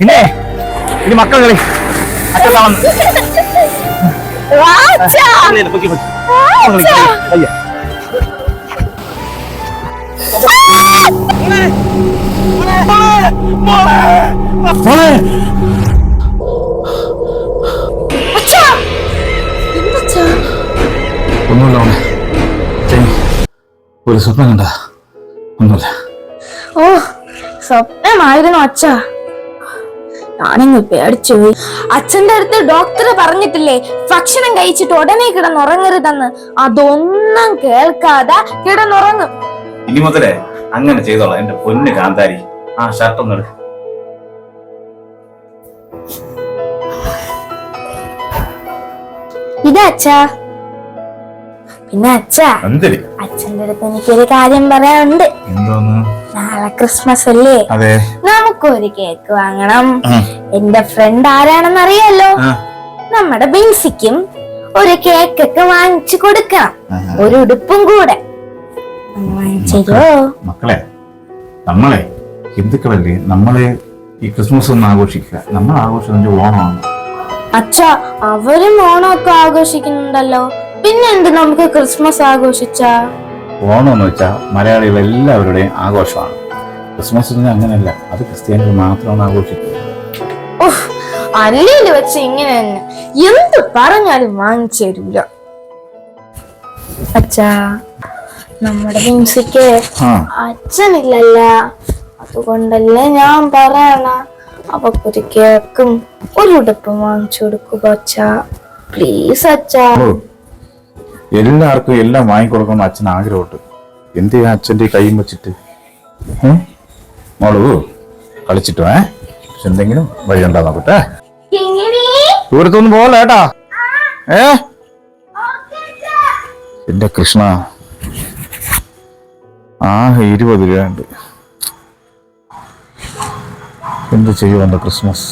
ഇല്ലേ ഇനി മക്കൾ കളി. ഒന്നുമില്ല മോളെ. ഒരു സ്വപ്നം കണ്ട. ഒന്നുമില്ല. ഓ സ്വപ്നമായിരുന്നു അച്ഛ. ഞാനങ്ങ് പേടിച്ചു പോയി. അച്ഛന്റെ അടുത്ത് ഡോക്ടർ പറഞ്ഞിട്ടില്ലേ ഭക്ഷണം കഴിച്ചിട്ട് ഉടനെ കിടന്നുറങ്ങരുതെന്ന്. അതൊന്നും കേൾക്കാതെ കിടന്നുറങ്ങും. ഇനി മുതലേ അങ്ങനെ ചെയ്തോളാം. എന്റെ പൊന്ന് കാന്താരി ആ ഷർട്ട് ഒന്ന്. ഇതാ അച്ഛാ. പിന്നെ അച്ഛാ അച്ഛന്റെ അടുത്ത് എനിക്കൊരു കാര്യം പറയാനുണ്ട്. എന്തോന്ന്? നാളെ ക്രിസ്മസ് അല്ലേ നമുക്കൊരു കേക്ക് വാങ്ങണം. എന്റെ ഫ്രണ്ട് ആരാണെന്ന് അറിയാലോ. നമ്മുടെ ബിൻസിക്കും ഒരു കേക്കൊക്കെ വാങ്ങിച്ചു കൊടുക്കണം. ഒരു ഉടുപ്പും കൂടെ. മക്കളെ നമ്മളെ ഹിന്ദുക്കളല്ലേ? നമ്മളെ ഈ ക്രിസ്മസ് ഒന്ന് ആഘോഷിക്കുക. നമ്മൾ ആഘോഷിക്കുന്നത് ഓണമാണ്. അച്ഛാ അവരും ഓണമൊക്കെ ആഘോഷിക്കുന്നുണ്ടല്ലോ. പിന്നെ എന്ത് നമുക്ക് ക്രിസ്മസ് ആഘോഷിച്ചാ? ഓണം എന്ന് വെച്ചാൽ മലയാളികൾ എല്ലാവരുടെയും ആഘോഷമാണ്. ക്രിസ്മസ് അങ്ങനെയല്ല അത് ക്രിസ്ത്യാനികൾ മാത്രമാണ് ആഘോഷിക്കുന്നത്. അല്ലേ വെച്ച് ഇങ്ങനെ തന്നെ. എന്ത് പറഞ്ഞാലും വാങ്ങിച്ചു തരൂല. അച്ഛാ നമ്മുടെ മ്യൂസിക്ക് അച്ഛനില്ലല്ല. അതുകൊണ്ടല്ലേ ഞാൻ പറയണ? അവക്കൊരു കേക്കും ഒരു ഉടുപ്പും വാങ്ങിച്ചു കൊടുക്കുക അച്ഛാ. പ്ലീസ് അച്ഛാ. എല്ലാവർക്കും എല്ലാം വാങ്ങിക്കൊടുക്കണം അച്ഛൻ ആഗ്രഹമുണ്ട്. എന്ത് ചെയ്യാൻ അച്ഛന്റെ കൈയും വെച്ചിട്ട്? മോളൂ കളിച്ചിട്ടോ ഏ? പക്ഷെ എന്തെങ്കിലും വഴി ഉണ്ടാ നോക്കട്ടെ? ദൂരത്തൊന്നും പോകല ഏട്ടാ? ഏ? എന്റെ കൃഷ്ണ ആ ഇരുപത് രൂപയുണ്ട്. എന്ത് ചെയ്യുവാണ്ട് ക്രിസ്മസ്?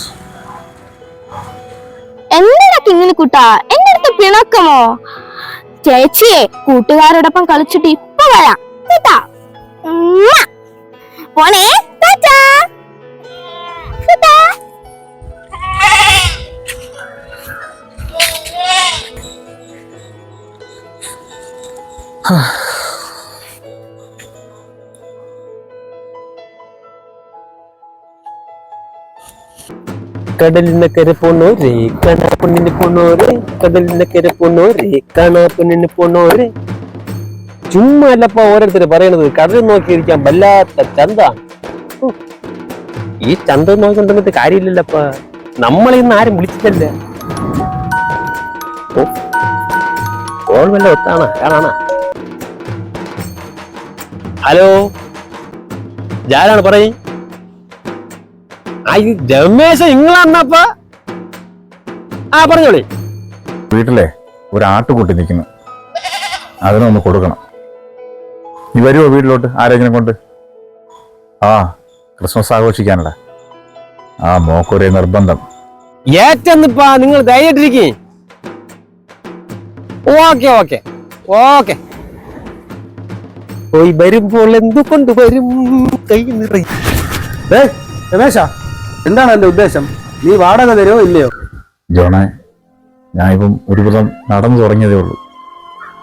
എന്തിനാ കിങ്ങിനെ കുട്ടാ? എന്റെ അടുത്ത് പിണക്കമോ? ചേച്ചിയെ കൂട്ടുകാരോടൊപ്പം കളിച്ചിട്ട് ഇപ്പൊ വരാം കേട്ടാ പോണേ. ടാറ്റാ. കടലിനക്കരെ പോണോരെ കാണാ പെണ്ണിന് പോണോരെ കടലിനക്കരെ പോണോരെ കാണാ പെണ്ണിന് പോണോരെ. ചുമ്മാ അല്ലപ്പ ഓരോരുത്തർ പറയണത്. കടലിൽ നോക്കിയിരിക്കാൻ വല്ലാത്ത ചന്ത. ഈ ചന്ത നോക്കിക്കൊണ്ടിരുന്നിട്ട് കാര്യമില്ലല്ലപ്പ നമ്മളെ ഇന്ന് ആരും വിളിച്ചിട്ടല്ല? കോൾ വല്ല ഒത്താണ? കാണാണ ഹലോ. ഞാനാണ് പറയും. രമേശ നിങ്ങളന്നപ്പ ആ പറഞ്ഞോളി. വീട്ടിലെ ഒരു ആട്ടുകുട്ടി നിൽക്കുന്നു അതിനൊന്ന് കൊടുക്കണം. നീ വരുമോ വീട്ടിലോട്ട്? ആരെങ്കിലും കൊണ്ട്? ആ ക്രിസ്മസ് ആഘോഷിക്കാനല്ല. ആ മോക്കൊരേ നിർബന്ധം. ഏറ്റെന്നിപ്പാ നിങ്ങൾ ധൈര്യട്ടിരിക്കേ ഓക്കെ ഓക്കെ ഓക്കെ. പോയി വരുമ്പോൾ എന്തുകൊണ്ട് വരും? കൈ നിറയും. രമേശ എന്താണ് എന്റെ ഉദ്ദേശം? നീ വാടക തരുമോ ഇല്ലയോ? ജോണെ ഒരു ഒരുവിധം നടന്നു തുടങ്ങിയതേ ഉള്ളൂ.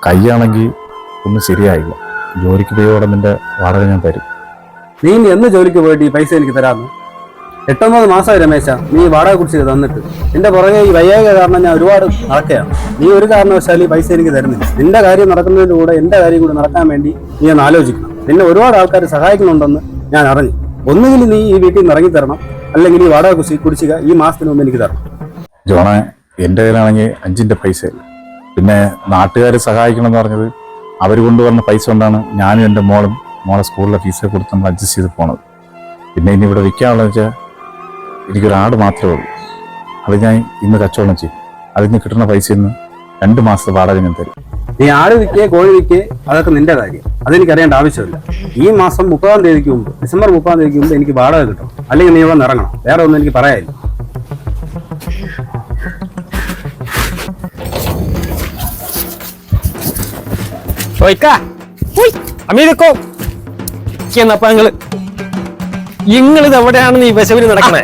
കൈയാണെങ്കിൽ ഒന്നും ശരിയായില്ല. ജോലിക്ക് പോയോടെ നിന്റെ വാടക ഞാൻ തരും. നീ ഇനി എന്ന് ജോലിക്ക് പോയിട്ട് ഈ പൈസ എനിക്ക് തരാമെന്ന് എട്ടൊമ്പത് മാസമായി രമേശ നീ വാടക കുറിച്ച് തന്നിട്ട്. എന്റെ പുറകെ ഈ വയ്യായിക കാരണം ഞാൻ ഒരുപാട് നടക്കുകയാണ്. നീ ഒരു കാരണവശാലും ഈ പൈസ എനിക്ക് തരുന്നില്ല. നിന്റെ കാര്യം നടക്കുന്നതിന്റെ കൂടെ എന്റെ കാര്യം കൂടി നടക്കാൻ വേണ്ടി നീ ഒന്ന് ആലോചിക്കണം. നിന്നെ ഒരുപാട് ആൾക്കാർ സഹായിക്കുന്നുണ്ടെന്ന് ഞാൻ അറിഞ്ഞു. ഒന്നുകിൽ നീ ഈ വീട്ടിൽ നിന്ന് ഇറങ്ങി തരണം അല്ലെങ്കിൽ ഈ വാടക കുശി കുടിശ്ശിക ഈ മാസത്തിന് മുമ്പ് എനിക്ക് തരണം. ജോണെ എന്റെ കയ്യിലാണെങ്കിൽ അഞ്ചിന്റെ പൈസ ഇല്ല. പിന്നെ നാട്ടുകാരെ സഹായിക്കണം എന്ന് പറഞ്ഞത് അവർ കൊണ്ടുവന്ന പൈസ കൊണ്ടാണ് ഞാനും എന്റെ മോളും മോളെ സ്കൂളിലെ ഫീസ് കൊടുത്ത് നമ്മൾ അഡ്ജസ്റ്റ് ചെയ്ത് പോണത്. പിന്നെ ഇനി ഇവിടെ വിൽക്കാനുള്ളത് വെച്ചാൽ എനിക്കൊരു ആട് മാത്രമേ ഉള്ളൂ. അത് ഞാൻ ഇന്ന് കച്ചവടം ചെയ്യും. അതിന് കിട്ടുന്ന പൈസ ഇന്ന് രണ്ട് മാസത്തെ വാടക ഞാൻ തരും. നീ ആട് വിൽക്കേ കോഴി വിൽക്കേ അതൊക്കെ നിന്റെ കാര്യം. അതെനിക്ക് അറിയേണ്ട ആവശ്യമില്ല. ഈ മാസം മുപ്പതാം തീയതിക്ക് മുമ്പ് ഡിസംബർ മുപ്പതാം തീയതിക്ക് മുമ്പ് എനിക്ക് വാടക കിട്ടണം. അല്ലെങ്കിൽ നീ ഇവിടെ ഇറങ്ങണം. വേറെ ഒന്നും എനിക്ക് പറയാനില്ല. ചോയ്ക്ക. അമീരക്കോ എന്നപ്പ നിങ്ങൾ? നിങ്ങളിത് എവിടെയാണ് ഈ വിശവിന് നടക്കണേ?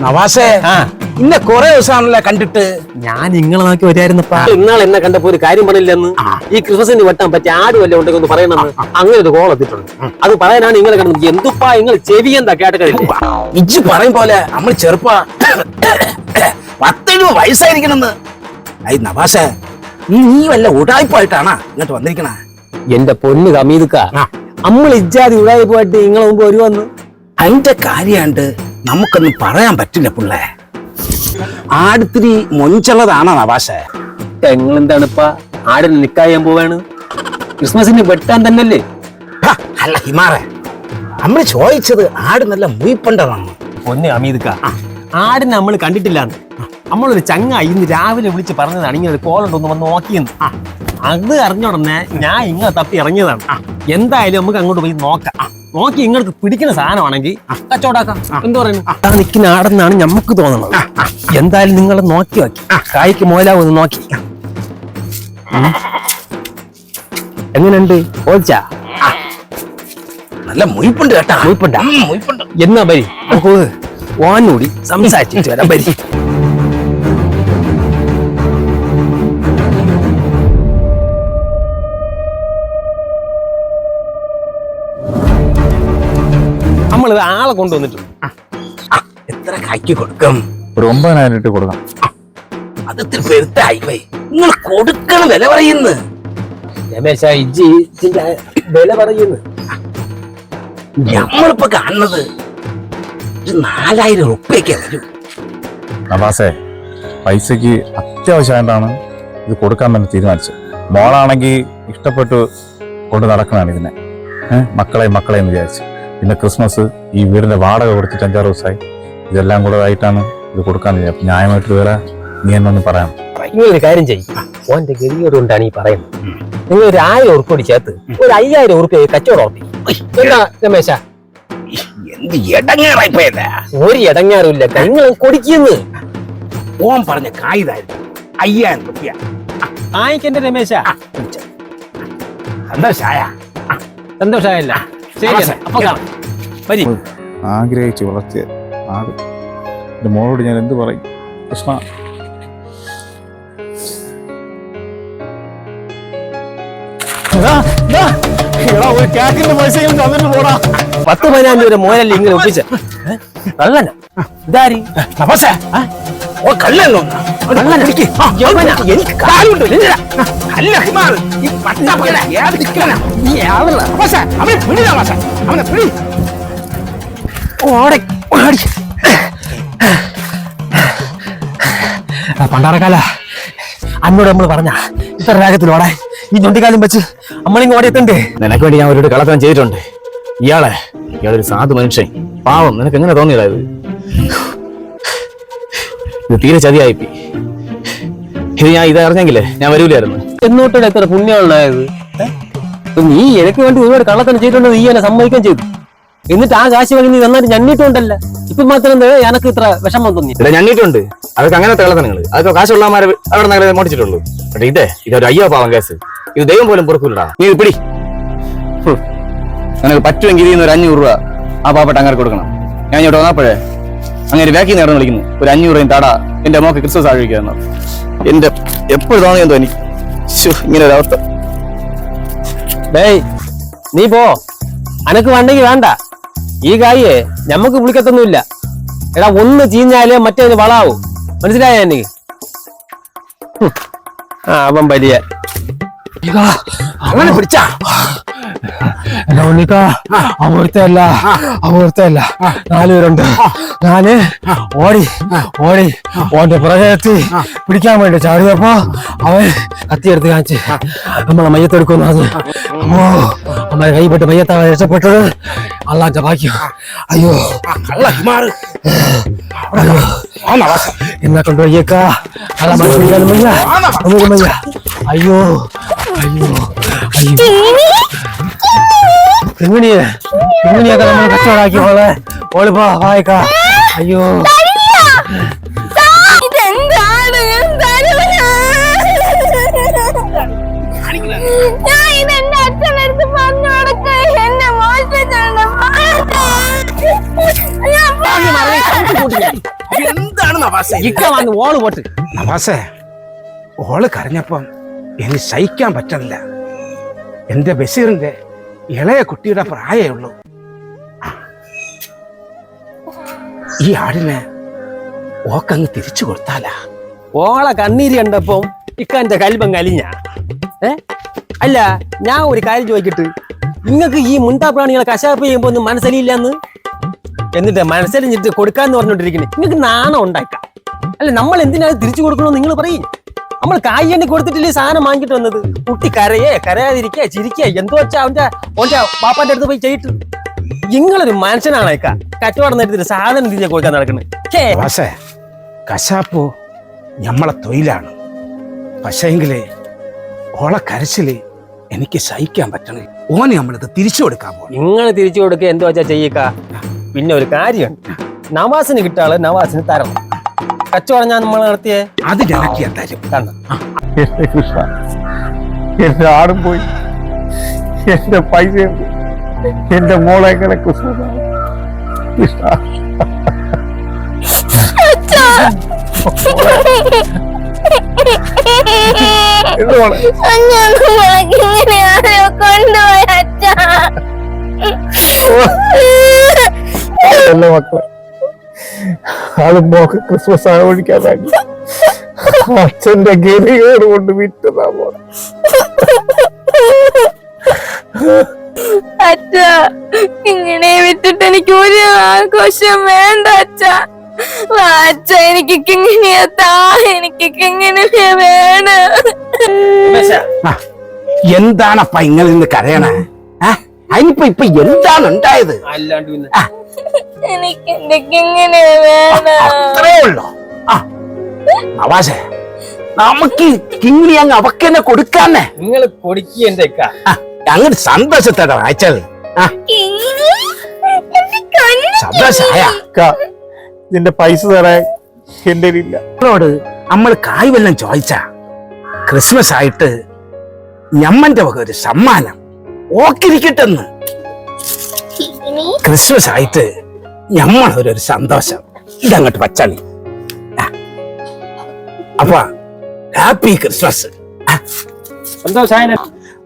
നവാസേ. ആ. ഇന്നെ കൊറേ ദിവസമാണല്ലോ കണ്ടിട്ട്. ഞാൻ നിങ്ങളെ നോക്കി വരായിരുന്നപ്പാ. ഇന്നാൾ എന്നെ കണ്ടപ്പോ ഒരു കാര്യം പറഞ്ഞില്ലെന്ന് ഈ ക്രിസ്മസിന് വെട്ടാൻ പറ്റിയ ആട് വല്ല ഉണ്ടെങ്കിൽ ഒന്ന് പറയണമെന്ന് അങ്ങനെ ഒരു കോൾ എത്തിയിട്ടുണ്ട്. അത് പറയാനാണ് നിങ്ങളെ കണ്ടത് എന്തുപ്പാ നിങ്ങൾ ചെവി എന്താ കേട്ട ഇജ്ജ് പറയും പോലെ നമ്മൾ ചെറുപ്പ പത്തെഴുപത് വയസ്സായിരിക്കണെന്ന്. ഐ നവാസ നീ വല്ല ഉടായ്പായിട്ടാണാ ഇങ്ങോട്ട് വന്നിരിക്കണ? എന്റെ പൊന്ന് കമീതുക്ക നമ്മൾ ഇജ്ജാതി ഉടായ്പായിട്ട് നിങ്ങളെ മുമ്പ് വരുവന്ന്? അതിന്റെ കാര്യാണ്ട് നമുക്കൊന്നും പറയാൻ പറ്റില്ല പിള്ളേ. ആടുത്തിരി മൊഞ്ചുള്ളതാണോ പാശ എങ്ങളെന്താണ് ഇപ്പ ആടിന് നിക്കായാൻ പോവാണ്. ക്രിസ്മസിന് വെട്ടാൻ തന്നെയല്ലേ? അല്ല ഹിമാറെ നമ്മൾ ചോദിച്ചത് ആട് നല്ല മുയിപ്പണ്ടതാണ് ഒന്ന് അമീതുക്ക. ആടിനെ നമ്മൾ കണ്ടിട്ടില്ലാന്ന്. നമ്മളൊരു ചങ്ങ ഇന്ന് രാവിലെ വിളിച്ച് പറഞ്ഞതാണ് ഇങ്ങനെ കോളുണ്ടോന്ന് വന്ന് നോക്കിയെന്ന്. അത് അറിഞ്ഞുടനെ ഞാൻ ഇങ്ങനെ തപ്പി ഇറങ്ങിയതാണ് എന്തായാലും നമുക്ക് അങ്ങോട്ട് പോയി നോക്കാം നോക്കി ഇങ്ങോട്ട് പിടിക്കുന്ന സാധനമാണെങ്കിൽ കച്ചവടാക്കാം എന്ത് പറയുന്നു ആ നിൽക്കുന്ന ആടെന്നാണ് നമുക്ക് തോന്നുന്നത് എന്തായാലും നിങ്ങൾ നോക്കി നോക്കി കായ്ക്ക് മോലാവൊന്ന് നോക്കി. എങ്ങനെയുണ്ട് ഓച്ചാ നല്ല മുയിപ്പുണ്ട് കേട്ടാ മുയിപ്പുണ്ടാ? മുയിപ്പുണ്ട് എന്നാ ബരി നമുക്ക് ഓനൂടി സംസാരിച്ചിട്ട് വരാം ബരി നമ്മളിത് ആളെ കൊണ്ടുവന്നിട്ടുണ്ട്. എത്ര കായ്ക്ക് കൊടുക്കും? ഒരു ഒമ്പതിനായിരം ഇട്ട് കൊടുക്കാം അത് ഇത്തിരി പെരുത്തായി പോയി. നിങ്ങൾ കൊടുക്കണം വില പറയുന്നു. രമേശ ഇജ്ജി ഇതിന്റെ വില പറയുന്നു. നമ്മളിപ്പോ കാണുന്നത് ഒരു നാലായിരം ഉറുപ്പ്യൊക്കെ വരും. നവാസേ പൈസക്ക് അത്യാവശ്യമായിട്ടാണ് ഇത് കൊടുക്കാൻ തന്നെ തീരുമാനിച്ചത്. മോളാണെങ്കിൽ ഇഷ്ടപ്പെട്ട് കൊണ്ട് നടക്കണാണ് ഇതിനെ. മക്കളെ മക്കളെ എന്ന് വിചാരിച്ച്. പിന്നെ ക്രിസ്മസ് ഈ വീടിന്റെ വാടക കൊടുത്തിട്ട് അഞ്ചാറ് ദിവസമായി. ഇതെല്ലാം കൂടെ ആയിട്ടാണ് ഇത് കൊടുക്കാൻ വിചാരിച്ചത് ന്യായമായിട്ട് വേറെ നീ എന്നൊന്ന് പറയാം. നിങ്ങൾ കാര്യം ചെയ്യും. ഓന്റെ ഗതിയോട് കൊണ്ടാണ് ഈ പറയുന്നത്. നിങ്ങൾ ഒരു ആയിരം ഉറുപ്പ് ചേർത്ത് ഒരു അയ്യായിരം ഉറുപ്പ് കച്ചവടം ഉറപ്പി എന്താ രമേശ? എന്ത് ഇടങ്ങേറായി പോയതാ ഒരു ഇടങ്ങാറുമില്ല നിങ്ങൾ കൊടുക്കുന്നു. ഓൻ പറഞ്ഞ കായിതായിരുന്നു അയ്യായിരം റുപ്യ ആയിക്കെന്റെ രമേശ. സന്തോഷായ. സന്തോഷമായല്ല ശരി ആഗ്രഹിച്ച് വളർത്തിയ ആട് എന്റെ മോളോട് ഞാൻ എന്ത് പറയും? കൃഷ്ണ. ഒരു കേക്കിന്റെ പൈസയും തന്നിട്ട് പോടാ. പത്ത് പതിനായിരം രൂപ മോനല്ലേ ഇങ്ങനെ ഒപ്പിച്ച? കള്ളന. ഇതാരി? ഓ പണ്ടാറക്കാല അന്നോട് നമ്മൾ പറഞ്ഞ ഇത്ര രാഗത്തിലോടെ ഈ ഞൊണ്ടിക്കാലം വെച്ച്? നമ്മളിങ്ങ് ഓടിയെത്തണ്ടേ? നിനക്ക് വേണ്ടി ഞാൻ അവരോട് കളക്കാൻ ചെയ്തിട്ടുണ്ട്. ഇയാളെ ഇയാളൊരു സാധു മനുഷ്യൻ. പാവം നിനക്ക് എങ്ങനെ തോന്നിയതാ ഇത്? ഇത് തീരെ ചതിയായിപ്പി ഇത് ഞാൻ ഇത് അറിഞ്ഞെങ്കിലേ ഞാൻ വരൂലായിരുന്നു. എന്നോട്ടാണ് എത്ര പുണ്യമുണ്ടായത് നീ എനിക്ക് വേണ്ടി ഒരുപാട് കള്ളത്തനം ചെയ്തിട്ടുണ്ടെന്ന് നീ എന്നെ സമ്മതിക്കാൻ ചെയ്തു. എന്നിട്ട് ആ കാശ് വാങ്ങി നീ നന്നായിട്ട് ഞണ്ണിട്ടുണ്ടല്ല? ഇപ്പൊ മാത്രം എനക്ക് ഇത്ര വിഷമം തോന്നി. ഇവിടെ ഞണ്ണിട്ടുണ്ട്. അതൊക്കെ അങ്ങനത്തെ കള്ളത്തനങ്ങൾ അതൊക്കെ കാശുള്ളമാരെ അവിടെ നിങ്ങളെ മോടിച്ചിട്ടുള്ളൂ. പക്ഷേ ഇതേ ഇതൊരു അയ്യോ പാവം കേസ്. ഇത് ദൈവം പോലും പൊറുക്കൂലടാ. നീ ഇത് പിടി. നിനക്ക് പറ്റുമെങ്കിൽ ഇതിൽ നിന്ന് ഒരു അഞ്ഞൂറ് രൂപ ആ പാവപ്പെട്ട അങ്ങനെ കൊടുക്കണം. ഞാൻ ഇങ്ങോട്ട് വന്നപ്പോഴേ അങ്ങനെ ബാക്കി നേടണം വിളിക്കുന്നു. ഒരു അഞ്ഞൂറ് രൂപയും താടാ. എന്റെ മോക്ക് ക്രിസ്മസ് ആഘോഷിക്കാന്ന് എന്റെ എപ്പോഴും തോന്നിയെന്തോ തോന്നി ഇങ്ങനെ ഒരു അവസ്ഥ. ഡേയ് നീ പോ. അനക്ക് വേണ്ടെങ്കിൽ വേണ്ട. ഈ കായേ നമുക്ക് പുളിക്കത്തൊന്നുമില്ല എടാ ഒന്ന് ചീഞ്ഞാലേ മറ്റേ വളാവൂ. മനസ്സിലായ എനിക്ക്? ആ അവൻ വലിയ. അങ്ങനെ പിടിച്ചാ. അമൃത്തല്ല അമൃത്തല്ല നാലുപേരുണ്ട്. ഞാൻ ഓടി ഓടി. ഓന്റെ പുറകെത്തി പിടിക്കാൻ വേണ്ടി ചാടിയപ്പോ അവൻ കത്തിയെടുത്ത് കാണിച്ച് നമ്മളെ മയ്യത്തെടുക്കുന്നു അത് അമ്മോ നമ്മളെ കൈപ്പെട്ട് മയ്യത്താണ് രക്ഷപ്പെട്ടത് അള്ളാന്റെ ഭാഗ്യം. അയ്യോ. കള്ള ഹിമാർ അയ്യോ ആ നവാസ എന്നെ കൊണ്ടുപോയേക്ക അല്ല മനസ്സിലാക്കാനും വയ്യ ഒന്നും വയ്യ. അയ്യോ. അയ്യോ. അയ്യോ. എങ്ങനെയാ എങ്ങനെയൊക്കെ നമ്മൾ കച്ചവടാക്കി ഓളെ ഓളിപ്പോ വായിക്ക. അയ്യോ. എന്താണ്? നവാസേ? ഇക്ക വന്ന് ഓൾ പോട്ട്. നവാസേ ഓൾ കരഞ്ഞപ്പം എനിക്ക് സഹിക്കാൻ പറ്റുന്നില്ല എന്റെ ബഷീറിന്റെ ഇളയ കുട്ടിയുടെ പ്രായേ ഉള്ളൂ. ഈ ആടിനെ ഓക്കങ്ങ് തിരിച്ചു കൊടുത്താലാ? ഓളെ കണ്ണീര് കണ്ടപ്പം ഇക്കാന്റെ കൽബം കലിഞ്ഞ? ഏ? അല്ല ഞാൻ ഒരു കാര്യം ചോദിക്കട്ട്. നിങ്ങൾക്ക് ഈ മുണ്ടാ പ്രാണികളെ കശാപ്പ് ചെയ്യുമ്പോൾ ഒന്നും മനസ്സിലില്ലെന്ന്? എന്നിട്ട് മനസ്സിലിഞ്ഞിട്ട് കൊടുക്കാന്ന് പറഞ്ഞോണ്ടിരിക്കണേ. നിങ്ങൾക്ക് നാണം ഉണ്ടാക്കാം. അല്ല നമ്മൾ എന്തിനാണ് തിരിച്ചു കൊടുക്കണമെന്ന് നിങ്ങൾ പറയും. നമ്മൾ കായ് എണ്ണി കൊടുത്തിട്ടില്ലേ സാധനം വാങ്ങിട്ട് വന്നത്? കുട്ടി കരയേ കരയാതിരിക്കേ ചിരിക്കേ എന്തോ വെച്ചാ അവന്റെ ഓന്റെ പാപ്പാന്റെ അടുത്ത് പോയി ചെയ്തിട്ട്. നിങ്ങളൊരു മനുഷ്യനാണേക്ക. കച്ചവടം നേരത്തിന് സാധനം തിരികെ കൊടുക്കാൻ നടക്കുന്നത് കശാപ്പോ ഞമ്മളെ തൊഴിലാണ്. പക്ഷേങ്കിൽ ഓളെ കരച്ചിൽ എനിക്ക് സഹിക്കാൻ പറ്റണേ ഓനെ നമ്മളിത് തിരിച്ചു കൊടുക്കാൻ പോകും നിങ്ങൾ തിരിച്ചു കൊടുക്കുക എന്തോ വെച്ചാ ചെയ്യിക്ക? പിന്നെ ഒരു കാര്യമുണ്ട്. നവാസിന് കിട്ടാൾ നവാസിന് തരണം. കച്ചവടം ഞാൻ നമ്മൾ നടത്തിയേ? അത് ജനക്ക് തരും കണ്ട? എന്റെ കൃഷ്ണ എന്റെ ആടും പോയി. എന്റെ പൈസ. എന്റെ മോളെ എങ്ങനെ കൃഷ്ണ കൃഷ്ണ കൊണ്ടുപോയ മക്കളെ. അത് മോക്ക് ക്രിസ്മസ് ആഘോഷിക്കാൻ വേണ്ടി അച്ഛന്റെ ഗതികേട് കൊണ്ട് വിറ്റതാ മോളെ. അച്ഛ ഇങ്ങനെ വിട്ടിട്ട് എനിക്ക് ഒരു ആഘോഷം വേണ്ട അച്ഛ. അച്ഛ എനിക്ക് ഇങ്ങനെയാ താ എനിക്ക് ഇങ്ങനെ വേണം. ആ, എന്താണപ്പ ഇങ്ങനെ നിന്ന് കരയണേ? ആ, അതിനിപ്പോ ഇപ്പൊ എന്താണ് ഉണ്ടായത് അല്ലാണ്ട് എനിക്ക് എന്തൊക്കെ ഇങ്ങനെ അത്രേ ഉള്ളോ? ആ നവാസേ നമുക്ക് കിങ്ങിണി അങ്ങ് അവക്കെന്നെ കൊടുക്കാന്നെ. നിങ്ങൾ കൊടുക്കി എന്റെ അങ്ങനെ സന്തോഷത്തോടെ വായിച്ചത് അക്ക, ഇതിന്റെ പൈസ തരാൻ എന്റെ ഇല്ല. നമ്മൾ കായ് വല്ലതും ചോദിച്ചാ ക്രിസ്മസ് ആയിട്ട് ഞമ്മന്റെ വക ഒരു സമ്മാനം ഓക്കിരിക്കട്ടെന്ന്. ക്രിസ്മസ് ആയിട്ട് ഞമ്മളൊരു ഒരു സന്തോഷം. ഇതങ്ങോട്ട് പച്ചളി അപ്പ ഹാപ്പി ക്രിസ്മസ്. സന്തോഷായ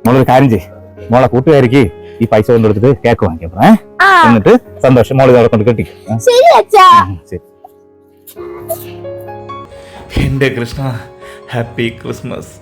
മോളൊരു കാര്യം ചെയ്യ്. മോളെ കൂട്ടുകാരിക്ക് ഈ പൈസ കൊണ്ടെടുത്തിട്ട് കേക്ക് വാങ്ങിക്കാം ഏ? എന്നിട്ട് സന്തോഷം മോളെ ഇതവിടെ കൊണ്ട് കെട്ടി. എന്റെ ശരി എന്റെ കൃഷ്ണ ഹാപ്പി ക്രിസ്മസ്.